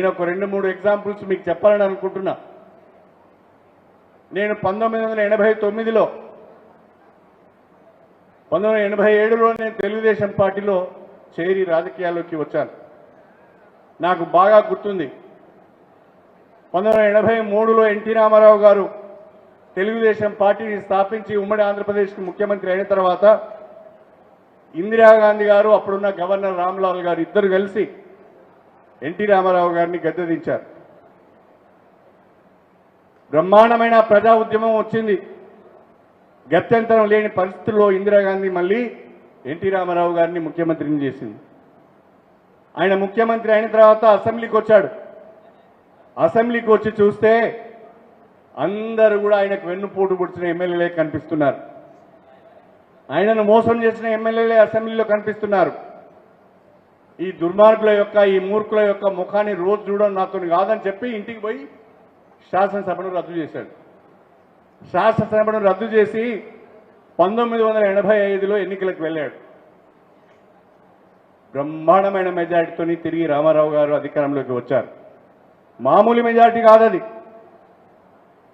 నేను ఒక రెండు మూడు ఎగ్జాంపుల్స్ మీకు చెప్పాలని అనుకుంటున్నా. నేను పంతొమ్మిది వందల ఎనభై తొమ్మిదిలో పంతొమ్మిది వందల ఎనభై ఏడులో నేను తెలుగుదేశం పార్టీలో చేరి రాజకీయాల్లోకి వచ్చాను. నాకు బాగా గుర్తుంది. పంతొమ్మిది వందల ఎనభై మూడులో ఎన్టీ రామారావు గారు తెలుగుదేశం పార్టీని స్థాపించి ఉమ్మడి ఆంధ్రప్రదేశ్కి ముఖ్యమంత్రి అయిన తర్వాత ఇందిరాగాంధీ గారు అప్పుడున్న గవర్నర్ రామ్లాల్ గారు ఇద్దరు కలిసి ఎన్టీ రామారావు గారిని గద్దెదించారు. బ్రహ్మాండమైన ప్రజా ఉద్యమం వచ్చింది. గత్యంతరం లేని పరిస్థితుల్లో ఇందిరాగాంధీ మళ్ళీ ఎన్టీ రామారావు గారిని ముఖ్యమంత్రిని చేసింది. ఆయన ముఖ్యమంత్రి అయిన తర్వాత అసెంబ్లీకి వచ్చాడు. అసెంబ్లీకి వచ్చి చూస్తే అందరూ కూడా ఆయనకు వెన్నుపోటు పొడిచిన ఎమ్మెల్యేలే కనిపిస్తున్నారు. ఆయనను మోసం చేసిన ఎమ్మెల్యేలే అసెంబ్లీలో కనిపిస్తున్నారు. ఈ దుర్మార్గుల యొక్క ఈ మూర్ఖుల యొక్క ముఖాన్ని రోజు చూడడం నాతో కాదని చెప్పి ఇంటికి పోయి శాసనసభను రద్దు చేశాడు. శాసనసభను రద్దు చేసి పంతొమ్మిది వందల ఎనభై ఐదులో ఎన్నికలకు వెళ్ళాడు. బ్రహ్మాండమైన మెజారిటీతోని తిరిగి రామారావు గారు అధికారంలోకి వచ్చారు. మామూలు మెజారిటీ కాదది.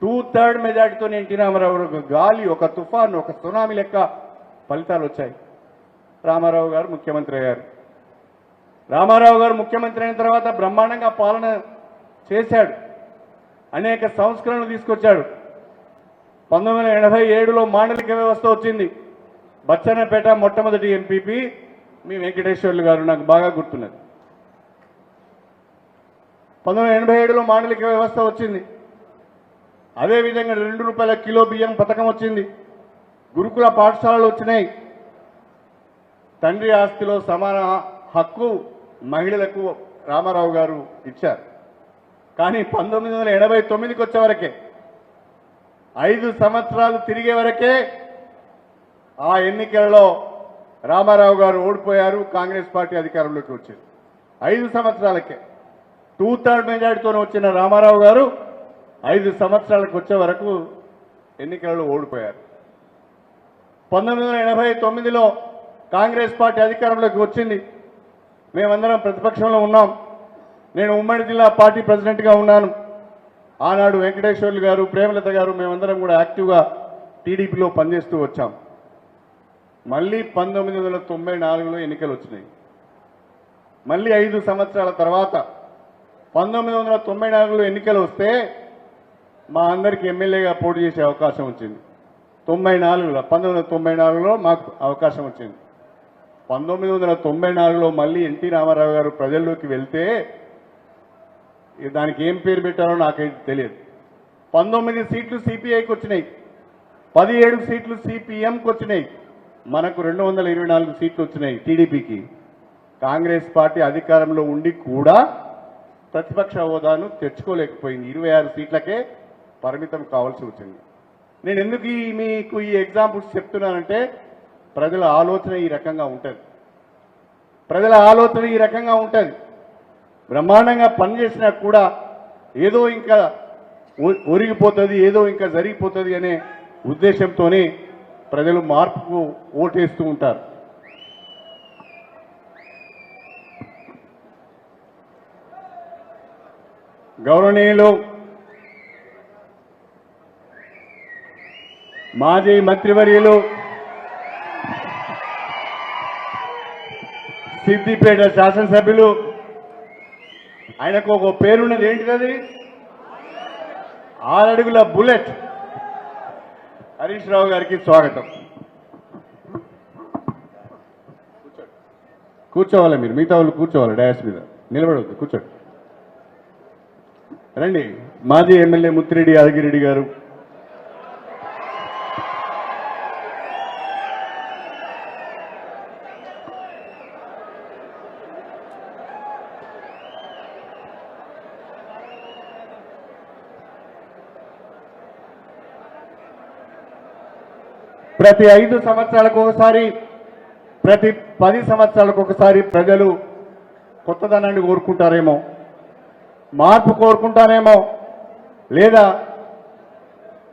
టూ థర్డ్ మెజారిటీతో ఎన్టీ రామారావు గారు ఒక గాలి ఒక తుఫాన్ ఒక సునామీ లెక్క ఫలితాలు వచ్చాయి. రామారావు గారు ముఖ్యమంత్రి అయ్యారు. రామారావు గారు ముఖ్యమంత్రి అయిన తర్వాత బ్రహ్మాండంగా పాలన చేశాడు. అనేక సంస్కరణలు తీసుకొచ్చాడు. పంతొమ్మిది వందల ఎనభై ఏడులో మాండలిక వ్యవస్థ వచ్చింది. బచ్చన్నపేట మొట్టమొదటి ఎంపీపీ మీ వెంకటేశ్వర్లు గారు నాకు బాగా గుర్తున్నది. పంతొమ్మిది ఎనభై ఏడులో మాండలిక వ్యవస్థ వచ్చింది. అదేవిధంగా రెండు రూపాయల కిలో బియ్యం పథకం వచ్చింది. గురుకుల పాఠశాలలు వచ్చినాయి. తండ్రి ఆస్తిలో సమాన హక్కు మహిళలకు రామారావు గారు ఇచ్చారు. కానీ పంతొమ్మిది వందల ఎనభై తొమ్మిదికి వచ్చే వరకే ఐదు సంవత్సరాలు తిరిగే వరకే ఆ ఎన్నికలలో రామారావు గారు ఓడిపోయారు కాంగ్రెస్ పార్టీ అధికారంలోకి వచ్చింది ఐదు సంవత్సరాలకే టూ థర్డ్ మెజార్టీతోనే వచ్చిన రామారావు గారు ఐదు సంవత్సరాలకు వచ్చే వరకు ఎన్నికలలో ఓడిపోయారు. పంతొమ్మిది వందల ఎనభై తొమ్మిదిలో కాంగ్రెస్ పార్టీ అధికారంలోకి వచ్చింది. మేమందరం ప్రతిపక్షంలో ఉన్నాం. నేను ఉమ్మడి జిల్లా పార్టీ ప్రెసిడెంట్గా ఉన్నాను. ఆనాడు వెంకటేశ్వర్లు గారు ప్రేమలత గారు మేమందరం కూడా యాక్టివ్గా టీడీపీలో పనిచేస్తూ వచ్చాం. మళ్ళీ పంతొమ్మిది వందల తొంభై నాలుగులో ఎన్నికలు వచ్చినాయి మళ్ళీ ఐదు సంవత్సరాల తర్వాత పంతొమ్మిది వందల తొంభై నాలుగులో ఎన్నికలు వస్తే మా అందరికి ఎమ్మెల్యేగా పోటీ చేసే అవకాశం వచ్చింది. తొంభై నాలుగులో పంతొమ్మిది వందల తొంభై నాలుగులో మాకు అవకాశం వచ్చింది. పంతొమ్మిది వందల తొంభై నాలుగులో మళ్ళీ ఎన్టీ రామారావు గారు ప్రజల్లోకి వెళ్తే దానికి ఏం పేరు పెట్టారో నాకైతే తెలియదు. పంతొమ్మిది సీట్లు సిపిఐకి వచ్చినాయి. పదిహేడు సీట్లు సిపిఎంకి వచ్చినాయి. మనకు రెండు వందల ఇరవై నాలుగు సీట్లు వచ్చినాయి టీడీపీకి. కాంగ్రెస్ పార్టీ అధికారంలో ఉండి కూడా ప్రతిపక్ష హోదాను తెచ్చుకోలేకపోయింది. ఇరవై ఆరు సీట్లకే పరిమితం కావాల్సి వచ్చింది. నేను ఎందుకు ఈ మీకు ఈ ఎగ్జాంపుల్స్ చెప్తున్నానంటే ప్రజల ఆలోచన ఈ రకంగా ఉంటుంది. ప్రజల ఆలోచన ఈ రకంగా ఉంటుంది. బ్రహ్మాండంగా పనిచేసినా కూడా ఏదో ఇంకా ఒ- ఒరిగిపోతుంది ఏదో ఇంకా జరిగిపోతుంది అనే ఉద్దేశంతోనే ప్రజలు మార్పుకు ఓటేస్తూ ఉంటారు. గౌరవనీయులు మాజీ మంత్రివర్యులు సిద్దిపేట శాసనసభ్యులు. ఆయనకు ఒక పేరున్నది ఏంటిది ఆరడుగుల బుల్లెట్. హరీష్ రావు గారికి స్వాగతం. కూర్చోవాలి మీరు మిగతా వాళ్ళు కూర్చోవాలి డయాస్ మీద. నిలబడవద్దు కూర్చోండి. రండి మాజీ ఎమ్మెల్యే ముత్తిరెడ్డి యాదగిరెడ్డి గారు. ప్రతి ఐదు సంవత్సరాలకు ఒకసారి ప్రతి పది సంవత్సరాలకు ఒకసారి ప్రజలు కొత్తదనాన్ని కోరుకుంటారేమో మార్పు కోరుకుంటారేమో లేదా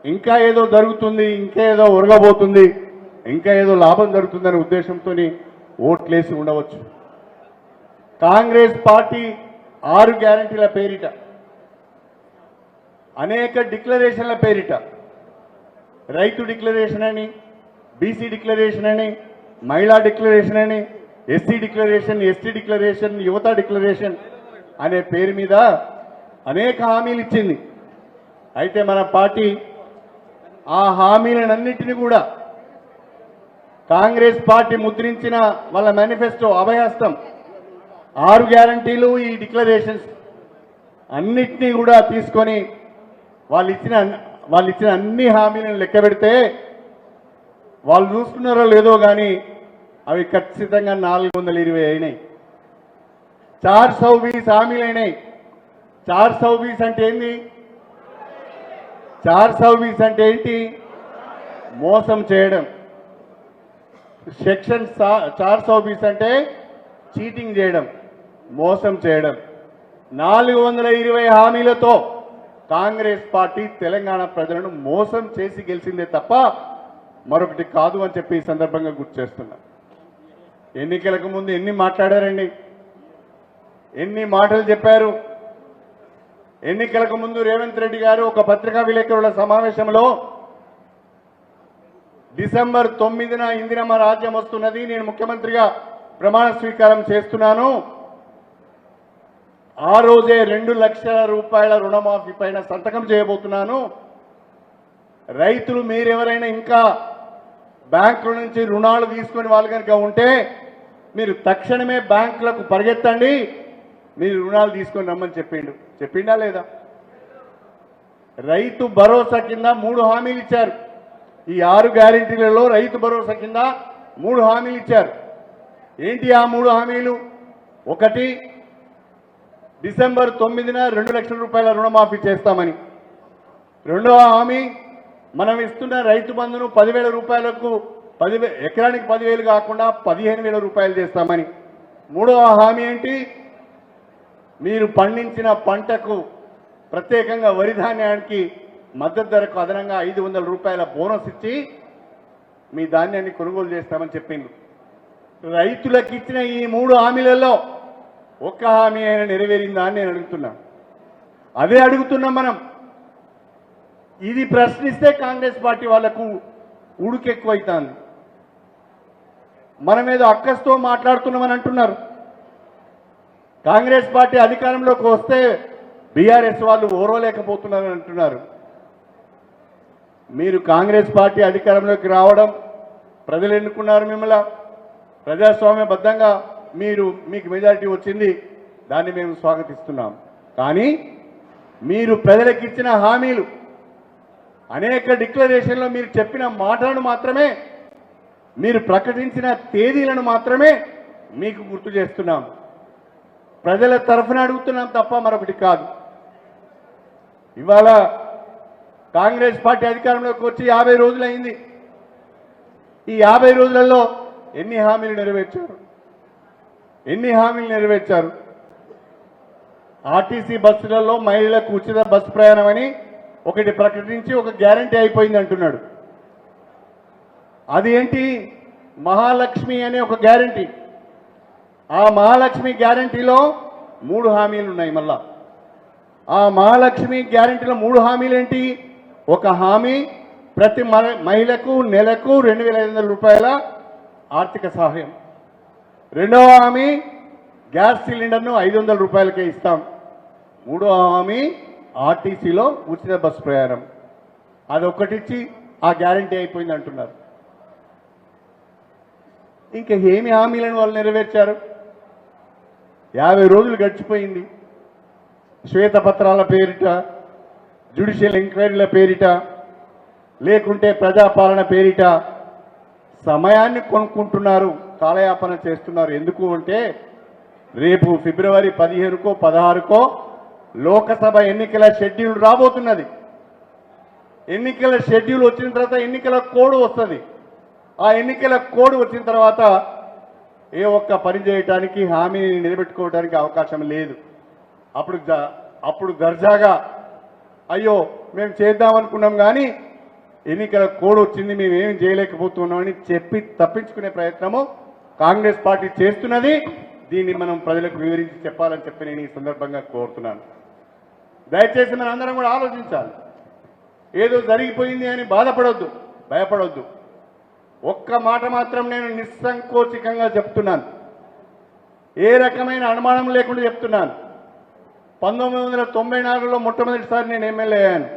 ఇంకా ఏదో జరుగుతుంది ఇంకా ఏదో ఉరగబోతుంది ఇంకా ఏదో లాభం జరుగుతుందనే ఉద్దేశంతో ఓట్లేసి ఉండవచ్చు. కాంగ్రెస్ పార్టీ ఆరు గ్యారంటీల పేరిట అనేక డిక్లరేషన్ల పేరిట రైతు డిక్లరేషన్ అని బీసీ డిక్లరేషన్ అని మహిళా డిక్లరేషన్ అని ఎస్సీ డిక్లరేషన్ ఎస్టీ డిక్లరేషన్ యువత డిక్లరేషన్ అనే పేరు మీద అనేక హామీలు ఇచ్చింది. అయితే మన పార్టీ ఆ హామీలన్నింటినీ కూడా కాంగ్రెస్ పార్టీ ముద్రించిన వాళ్ళ మేనిఫెస్టో అభయాస్తం ఆరు గ్యారంటీలు ఈ డిక్లరేషన్స్ అన్నిటినీ కూడా తీసుకొని వాళ్ళు ఇచ్చిన వాళ్ళు ఇచ్చిన అన్ని హామీలను లెక్క పెడితే వాళ్ళు చూసుకున్నారో లేదో కానీ అవి ఖచ్చితంగా నాలుగు వందల ఇరవై అయినాయి. చార్ సౌ బీస్ హామీలు అయినాయి చార్ సౌ బీస్ అంటే ఏంది? చార్ సౌ బీస్ అంటే ఏంటి? మోసం చేయడం. సెక్షన్ చార్ సౌ బీస్ అంటే చీటింగ్ చేయడం మోసం చేయడం. నాలుగు వందల ఇరవై హామీలతో కాంగ్రెస్ పార్టీ తెలంగాణ ప్రజలను మోసం చేసి గెలిచిందే తప్ప మరొకటి కాదు అని చెప్పి ఈ సందర్భంగా గుర్తు చేస్తున్నా. ఎన్నికలకు ముందు ఎన్ని మాట్లాడారండి? ఎన్ని మాటలు చెప్పారు? ఎన్నికలకు ముందు రేవంత్ రెడ్డి గారు ఒక పత్రికా విలేకరుల సమావేశంలో డిసెంబర్ తొమ్మిదిన ఇందిరమ్మ రాజ్యం వస్తున్నది నేను ముఖ్యమంత్రిగా ప్రమాణ స్వీకారం చేస్తున్నాను. ఆ రోజే రెండు లక్షల రూపాయల రుణమాఫీ పైన సంతకం చేయబోతున్నాను. రైతులు మీరెవరైనా ఇంకా బ్యాంకుల నుంచి రుణాలు తీసుకొని వాళ్ళు కనుక ఉంటే మీరు తక్షణమే బ్యాంకులకు పరిగెత్తండి. మీరు రుణాలు తీసుకొని రమ్మని చెప్పిండు. చెప్పిండా లేదా? రైతు భరోసా కింద మూడు హామీలు ఇచ్చారు. ఈ ఆరు గ్యారెంటీలలో రైతు భరోసా కింద మూడు హామీలు ఇచ్చారు. ఏంటి ఆ మూడు హామీలు? ఒకటి డిసెంబర్ తొమ్మిదిన రెండు లక్షల రూపాయల రుణమాఫీ చేస్తామని. రెండవ హామీ మనం ఇస్తున్న రైతు బంధును పదివేల రూపాయలకు పదివే ఎకరానికి పదివేలు కాకుండా పదిహేను వేల రూపాయలు చేస్తామని. మూడవ హామీ ఏంటి? మీరు పండించిన పంటకు ప్రత్యేకంగా వరి ధాన్యానికి మద్దతు ధరకు అదనంగా ఐదు వందల రూపాయల బోనస్ ఇచ్చి మీ ధాన్యాన్ని కొనుగోలు చేస్తామని చెప్పింది రైతులకు ఇచ్చిన ఈ మూడు హామీలలో ఒక్క హామీ అయినా నెరవేరిందా అని నేను అడుగుతున్నా. అదే అడుగుతున్నాం మనం. ఇది ప్రశ్నిస్తే కాంగ్రెస్ పార్టీ వాళ్ళకు ఉడుకెక్కువైతుంది. మనం ఏదో అక్కస్తో మాట్లాడుతున్నామని అంటున్నారు. కాంగ్రెస్ పార్టీ అధికారంలోకి వస్తే బీఆర్ఎస్ వాళ్ళు ఓర్వలేకపోతున్నారని అంటున్నారు. మీరు కాంగ్రెస్ పార్టీ అధికారంలోకి రావడం ప్రజలు ఎన్నుకున్నారు మిమ్మల్ని? ప్రజాస్వామ్యబద్ధంగా మీరు మీకు మెజారిటీ వచ్చింది దాన్ని మేము స్వాగతిస్తున్నాం. కానీ మీరు ప్రజలకు ఇచ్చిన హామీలు అనేక డిక్లరేషన్లో మీరు చెప్పిన మాటలను మాత్రమే మీరు ప్రకటించిన తేదీలను మాత్రమే మీకు గుర్తు చేస్తున్నాం. ప్రజల తరఫున అడుగుతున్నాం తప్ప మరొకటి కాదు. ఇవాళ కాంగ్రెస్ పార్టీ అధికారంలోకి వచ్చి యాభై రోజులైంది. ఈ యాభై రోజులలో ఎన్ని హామీలు నెరవేర్చారు? ఎన్ని హామీలు నెరవేర్చారు? ఆర్టీసీ బస్సులలో మహిళలకు ఉచిత బస్సు ప్రయాణం అని ఒకటి ప్రకటించి ఒక గ్యారంటీ అయిపోయింది అంటున్నాడు. అది ఏంటి? మహాలక్ష్మి అనే ఒక గ్యారంటీ. ఆ మహాలక్ష్మి గ్యారంటీలో మూడు హామీలు ఉన్నాయి మళ్ళా. ఆ మహాలక్ష్మి గ్యారంటీలో మూడు హామీలు ఏంటి? ఒక హామీ ప్రతి మహిళకు నెలకు రెండు వేల ఐదు వందల రూపాయల ఆర్థిక సహాయం. రెండవ హామీ గ్యాస్ సిలిండర్ను ఐదు వందల రూపాయలకే ఇస్తాం. మూడవ హామీ ఆర్టీసీలో ఉచిత బస్సు ప్రయాణం. అది ఒకటిచ్చి ఆ గ్యారంటీ అయిపోయింది అంటున్నారు. ఇంకా ఏమి హామీలను వాళ్ళు నెరవేర్చారు? యాభై రోజులు గడిచిపోయింది. శ్వేతపత్రాల పేరిట జ్యుడిషియల్ ఎంక్వైరీల పేరిట లేకుంటే ప్రజాపాలన పేరిట సమయాన్ని కొనుక్కుంటున్నారు కాలయాపన చేస్తున్నారు. ఎందుకు అంటే రేపు ఫిబ్రవరి పదిహేనుకో పదహారుకో లోకసభ ఎన్నికల షెడ్యూల్ రాబోతున్నది. ఎన్నికల షెడ్యూల్ వచ్చిన తర్వాత ఎన్నికల కోడ్ వస్తుంది. ఆ ఎన్నికల కోడ్ వచ్చిన తర్వాత ఏ ఒక్క పని చేయటానికి హామీని నిలబెట్టుకోవడానికి అవకాశం లేదు. అప్పుడు జ- అప్పుడు దర్జాగా అయ్యో మేము చేద్దాం అనుకున్నాం కానీ ఎన్నికల కోడ్ వచ్చింది మేము ఏం చేయలేకపోతున్నామని చెప్పి తప్పించుకునే ప్రయత్నము కాంగ్రెస్ పార్టీ చేస్తున్నది. దీన్ని మనం ప్రజలకు వివరించి చెప్పాలని చెప్పి నేను ఈ సందర్భంగా కోరుతున్నాను. దయచేసి మన అందరం కూడా ఆలోచించాలి. ఏదో జరిగిపోయింది అని బాధపడొద్దు భయపడొద్దు. ఒక్క మాట మాత్రం నేను నిస్సంకోచికంగా చెప్తున్నాను. ఏ రకమైన అనుమానం లేకుండా చెప్తున్నాను. పంతొమ్మిది వందల తొంభై నాలుగులో మొట్టమొదటిసారి నేను ఎమ్మెల్యే అయ్యాను.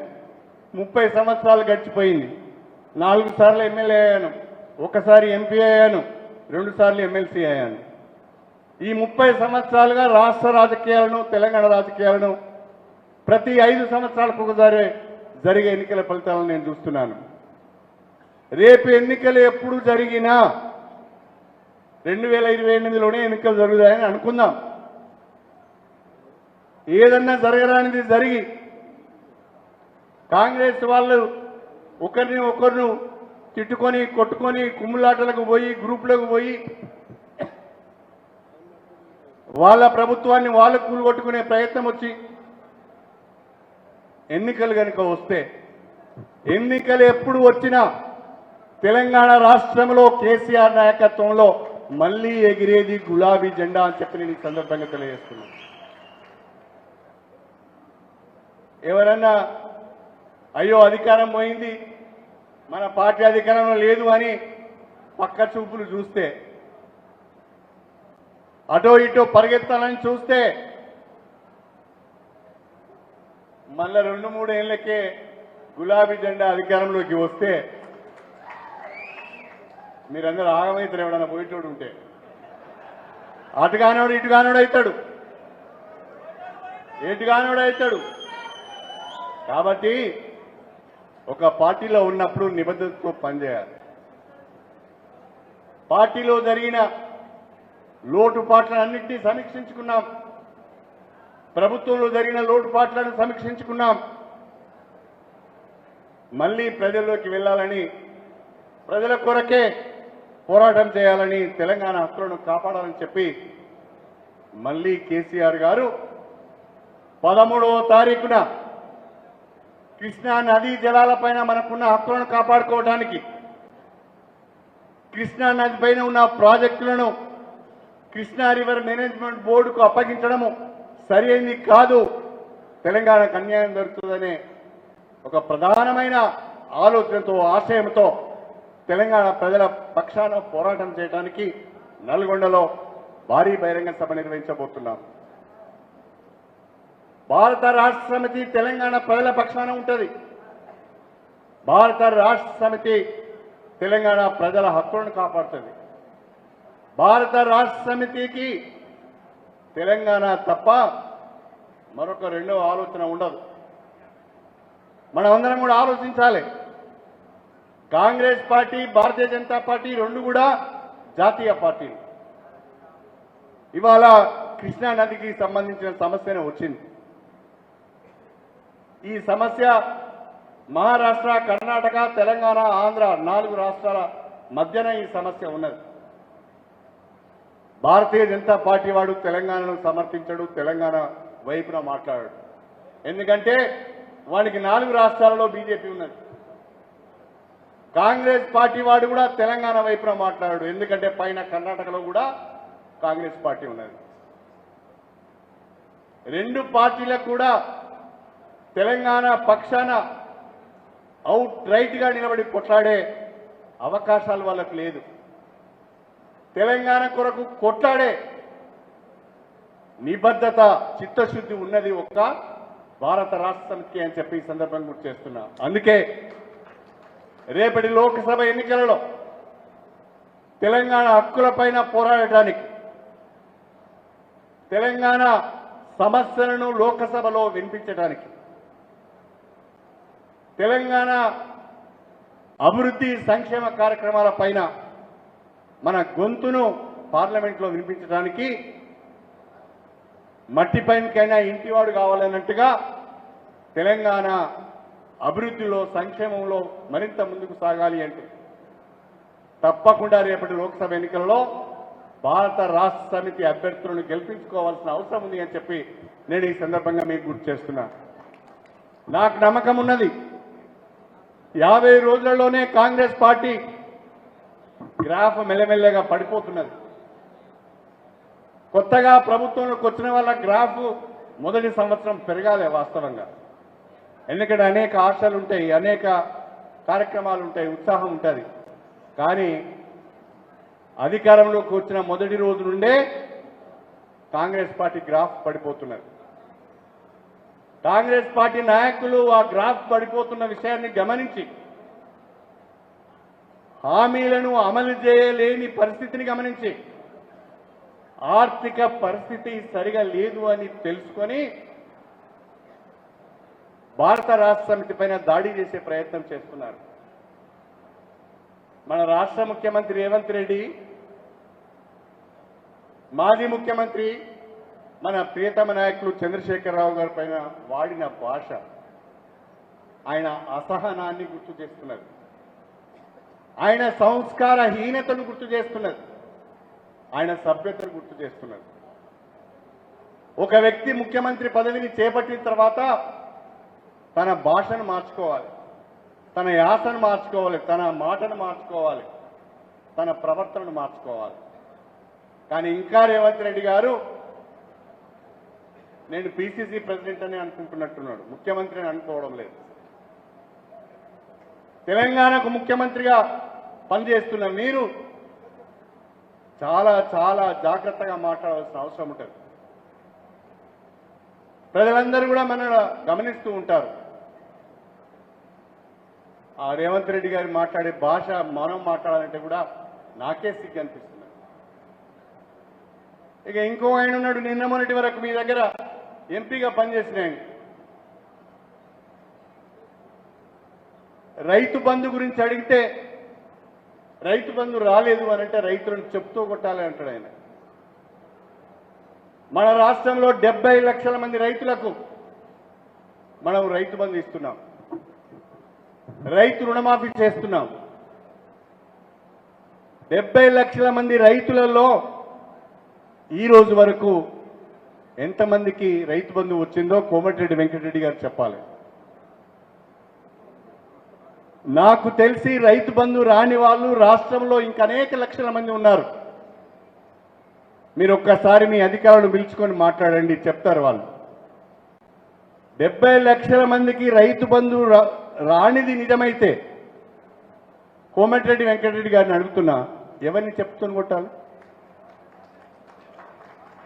ముప్పై సంవత్సరాలు గడిచిపోయింది. నాలుగు సార్లు ఎమ్మెల్యే అయ్యాను. ఒకసారి ఎంపీ అయ్యాను. రెండు సార్లు ఎమ్మెల్సీ అయ్యాను. ఈ ముప్పై సంవత్సరాలుగా రాష్ట్ర రాజకీయాలను తెలంగాణ రాజకీయాలను ప్రతి ఐదు సంవత్సరాలకు ఒకసారి జరిగే ఎన్నికల ఫలితాలను నేను చూస్తున్నాను. రేపు ఎన్నికలు ఎప్పుడు జరిగినా రెండు వేల ఇరవై ఎనిమిదిలోనే ఎన్నికలు జరుగుతాయని అనుకుందాం. ఏదన్నా జరగరానిది జరిగి కాంగ్రెస్ వాళ్ళు ఒకరిని ఒకరిని తిట్టుకొని కొట్టుకొని కుమ్ములాటలకు పోయి గ్రూపులకు పోయి వాళ్ళ ప్రభుత్వాన్ని వాళ్ళు కూలగొట్టుకునే ప్రయత్నం వచ్చి ఎన్నికలు కనుక వస్తే ఎన్నికలు ఎప్పుడు వచ్చినా తెలంగాణ రాష్ట్రంలో కేసీఆర్ నాయకత్వంలో మళ్ళీ ఎగిరేది గులాబీ జెండా అని చెప్పి నేను ఈ సందర్భంగా తెలియజేస్తున్నాను. ఎవరన్నా అయ్యో అధికారం పోయింది మన పార్టీ అధికారంలో లేదు అని పక్క చూపులు చూస్తే అటో ఇటో పరిగెత్తాలని చూస్తే మళ్ళా రెండు మూడేళ్ళకే గులాబీ జెండా అధికారంలోకి వస్తే మీరందరూ ఆగమైతారు ఎవడన్నా పోయేటోడు ఉంటే. అటుగానోడు కానివాడు అవుతాడు. ఎటుగానోడు అవుతాడు. కాబట్టి ఒక పార్టీలో ఉన్నప్పుడు నిబద్ధతతో పనిచేయాలి. పార్టీలో జరిగిన లోటుపాట్లన్నింటినీ సమీక్షించుకున్నాం. ప్రభుత్వంలో జరిగిన లోటుపాట్లను సమీక్షించుకున్నాం. మళ్ళీ ప్రజల్లోకి వెళ్ళాలని ప్రజల కొరకే పోరాటం చేయాలని తెలంగాణ హక్కులను కాపాడాలని చెప్పి మళ్ళీ కేసీఆర్ గారు పదమూడవ తారీఖున కృష్ణా నదీ జలాలపైన మనకున్న హక్కులను కాపాడుకోవడానికి కృష్ణా నది పైన ఉన్న ప్రాజెక్టులను కృష్ణా రివర్ మేనేజ్మెంట్ బోర్డుకు అప్పగించడము సరైనది కాదు. తెలంగాణకు అన్యాయం జరుగుతుందనే ఒక ప్రధానమైన ఆలోచనతో ఆశయంతో తెలంగాణ ప్రజల పక్షాన పోరాటం చేయడానికి నల్గొండలో భారీ బహిరంగ సభ నిర్వహించబోతున్నాం. భారత రాష్ట్ర సమితి తెలంగాణ ప్రజల పక్షాన ఉంటుంది. భారత రాష్ట్ర సమితి తెలంగాణ ప్రజల హక్కులను కాపాడుతుంది. భారత రాష్ట్ర సమితికి తెలంగాణ తప్ప మరొక రెండవ ఆలోచన ఉండదు. మనమందరం కూడా ఆలోచించాలి. కాంగ్రెస్ పార్టీ భారతీయ జనతా పార్టీ రెండు కూడా జాతీయ పార్టీలు. ఇవాళ కృష్ణా నదికి సంబంధించిన సమస్యనే వచ్చింది. ఈ సమస్య మహారాష్ట్ర కర్ణాటక తెలంగాణ ఆంధ్ర నాలుగు రాష్ట్రాల మధ్యన ఈ సమస్య ఉన్నది. భారతీయ జనతా పార్టీ వాడు తెలంగాణను సమర్పించడు తెలంగాణ వైపున మాట్లాడాడు. ఎందుకంటే వాడికి నాలుగు రాష్ట్రాలలో బీజేపీ ఉన్నది. కాంగ్రెస్ పార్టీ వాడు కూడా తెలంగాణ వైపున మాట్లాడాడు. ఎందుకంటే పైన కర్ణాటకలో కూడా కాంగ్రెస్ పార్టీ ఉన్నది. రెండు పార్టీలకు కూడా తెలంగాణ పక్షాన అవుట్ రైట్గా నిలబడి కొట్లాడే అవకాశాలు వాళ్ళకు లేదు. తెలంగాణ కొరకు కొట్లాడే నిబద్ధత చిత్తశుద్ధి ఉన్నది ఒక్క భారత రాష్ట్ర అని చెప్పి ఈ సందర్భంగా గుర్తు చేస్తున్నా. అందుకే రేపటి లోక్సభ ఎన్నికలలో తెలంగాణ హక్కులపైన పోరాడటానికి తెలంగాణ సమస్యలను లోకసభలో వినిపించడానికి తెలంగాణ అభివృద్ధి సంక్షేమ కార్యక్రమాల పైన మన గొంతును పార్లమెంట్లో వినిపించడానికి మట్టిపైనకైనా ఇంటివాడు కావాలన్నట్టుగా తెలంగాణ అభివృద్ధిలో సంక్షేమంలో మరింత ముందుకు సాగాలి అంటే తప్పకుండా రేపటి లోక్సభ ఎన్నికల్లో భారత రాష్ట్ర సమితి అభ్యర్థులను గెలిపించుకోవాల్సిన అవసరం ఉంది అని చెప్పి నేను ఈ సందర్భంగా మీకు గుర్తు చేస్తున్నా. నాకు నమ్మకం ఉన్నది. యాభై రోజులలోనే కాంగ్రెస్ పార్టీ గ్రాఫ్ మెల్లమెల్లగా పడిపోతున్నది. కొత్తగా ప్రభుత్వంలోకి వచ్చిన వాళ్ళ గ్రాఫ్ మొదటి సంవత్సరం పెరగాలి వాస్తవంగా. ఎందుకంటే అనేక ఆశలు ఉంటాయి అనేక కార్యక్రమాలు ఉంటాయి ఉత్సాహం ఉంటుంది. కానీ అధికారంలోకి వచ్చిన మొదటి రోజు నుండే కాంగ్రెస్ పార్టీ గ్రాఫ్ పడిపోతున్నది. కాంగ్రెస్ పార్టీ నాయకులు ఆ గ్రాఫ్ పడిపోతున్న విషయాన్ని గమనించి హామీలను అమలు చేయలేని పరిస్థితిని గమనించి ఆర్థిక పరిస్థితి సరిగా లేదు అని తెలుసుకొని భారత రాష్ట్ర సమితి పైన దాడి చేసే ప్రయత్నం చేస్తున్నారు. మన రాష్ట్ర ముఖ్యమంత్రి రేవంత్ రెడ్డి మాజీ ముఖ్యమంత్రి మన ప్రియతమ నాయకులు చంద్రశేఖరరావు గారి పైన వాడిన భాష. ఆయన అసహనాన్ని గుర్తు చేస్తున్నారు. ఆయన సంస్కారహీనతను గుర్తు చేస్తున్నది. ఆయన సభ్యతను గుర్తు చేస్తున్నది. ఒక వ్యక్తి ముఖ్యమంత్రి పదవిని చేపట్టిన తర్వాత తన భాషను మార్చుకోవాలి. తన యాసను మార్చుకోవాలి. తన మాటను మార్చుకోవాలి. తన ప్రవర్తనను మార్చుకోవాలి. కానీ ఇంకా రేవంత్ రెడ్డి గారు నేను పిసిసి ప్రెసిడెంట్ అని అనుకుంటున్నట్టున్నాడు. ముఖ్యమంత్రి అని అనుకోవడం లేదు. తెలంగాణకు ముఖ్యమంత్రిగా పనిచేస్తున్న మీరు చాలా చాలా జాగ్రత్తగా మాట్లాడవలసిన అవసరం ఉంటుంది. ప్రజలందరూ కూడా మన గమనిస్తూ ఉంటారు. ఆ రేవంత్ రెడ్డి గారు మాట్లాడే భాష మనం మాట్లాడాలంటే కూడా నాకే సిగ్గు అనిపిస్తుంది. ఇక ఇంకో ఆయన ఉన్నాడు నిన్న మొన్నటి వరకు మీ దగ్గర ఎంపీగా పనిచేసిన ఆయన. రైతు బంధు గురించి అడిగితే రైతు బంధు రాలేదు అని అంటే రైతులను చెప్తూ కొట్టాలి అంటాడు ఆయన. మన రాష్ట్రంలో డెబ్బై లక్షల మంది రైతులకు మనం రైతు బంధు ఇస్తున్నాం. రైతు రుణమాఫీ చేస్తున్నాం. డెబ్బై లక్షల మంది రైతులలో ఈ రోజు వరకు ఎంతమందికి రైతు బంధు వచ్చిందో కోమటిరెడ్డి వెంకటరెడ్డి గారు చెప్పాలి. నాకు తెలిసి రైతు బంధు రాని వాళ్ళు రాష్ట్రంలో ఇంకా అనేక లక్షల మంది ఉన్నారు. మీరు ఒక్కసారి మీ అధికారులు పిలుచుకొని మాట్లాడండి చెప్తారు వాళ్ళు. డెబ్బై లక్షల మందికి రైతు బంధు రానిది నిజమైతే కోమటిరెడ్డి వెంకటరెడ్డి గారిని అడుగుతున్నా ఎవరిని చెప్తూను కొట్టాలి?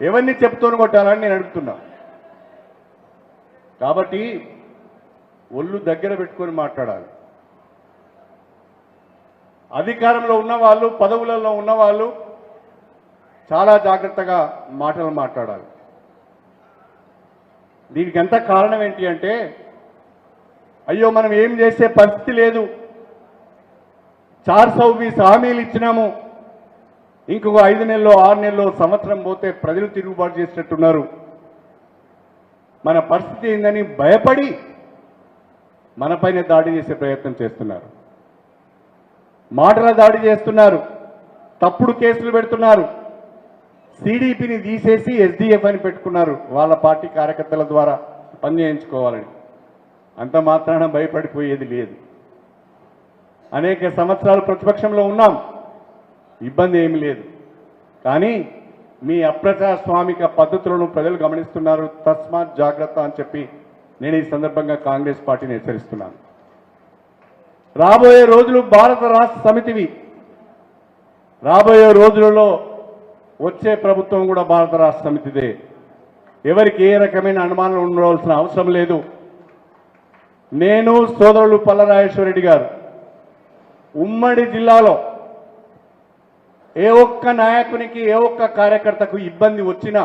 ఎవరిని చెప్తూను కొట్టాలని నేను అడుగుతున్నా. కాబట్టి ఒళ్ళు దగ్గర పెట్టుకొని మాట్లాడాలి. అధికారంలో ఉన్నవాళ్ళు పదవులలో ఉన్నవాళ్ళు చాలా జాగ్రత్తగా మాటలు మాట్లాడాలి. దీనికి ఎంత కారణం ఏంటి అంటే అయ్యో మనం ఏం చేసే పరిస్థితి లేదు. చార్ సౌ బీస్ హామీలు ఇచ్చినాము. ఇంకొక ఐదు నెలల్లో ఆరు నెలల్లో సంవత్సరం పోతే ప్రజలు తిరుగుబాటు చేసినట్టున్నారు. మన పరిస్థితి ఏందని భయపడి మనపైన దాడి చేసే ప్రయత్నం చేస్తున్నారు. మాటల దాడి చేస్తున్నారు. తప్పుడు కేసులు పెడుతున్నారు. సిడిపిని తీసేసి ఎస్డిఎఫ్ అని పెట్టుకున్నారు వాళ్ళ పార్టీ కార్యకర్తల ద్వారా పని చేయించుకోవాలని అంత మాత్రాన భయపడిపోయేది లేదు. అనేక సంవత్సరాలు ప్రతిపక్షంలో ఉన్నాం. ఇబ్బంది ఏమి లేదు. కానీ మీ అప్రజాస్వామిక పద్ధతులను ప్రజలు గమనిస్తున్నారు. తస్మాత్ జాగ్రత్త అని చెప్పి నేను ఈ సందర్భంగా కాంగ్రెస్ పార్టీని హెచ్చరిస్తున్నాను. రాబోయే రోజులు భారత రాష్ట్ర సమితివి. రాబోయే రోజులలో వచ్చే ప్రభుత్వం కూడా భారత రాష్ట్ర సమితిదే. ఎవరికి ఏ రకమైన అనుమానం ఉండవలసిన అవసరం లేదు. నేను సోదరులు పల్లరాజేశ్వరరెడ్డి గారు ఉమ్మడి జిల్లాలో ఏ ఒక్క నాయకునికి ఏ ఒక్క కార్యకర్తకు ఇబ్బంది వచ్చినా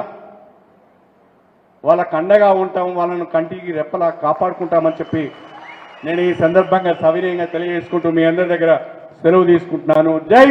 వాళ్ళకు అండగా ఉంటాం వాళ్ళను కంటికి రెప్పలా కాపాడుకుంటామని చెప్పి నేను ఈ సందర్భంగా సవినయంగా తెలియజేసుకుంటూ మీ అందరి దగ్గర సెలవు తీసుకుంటున్నాను. జై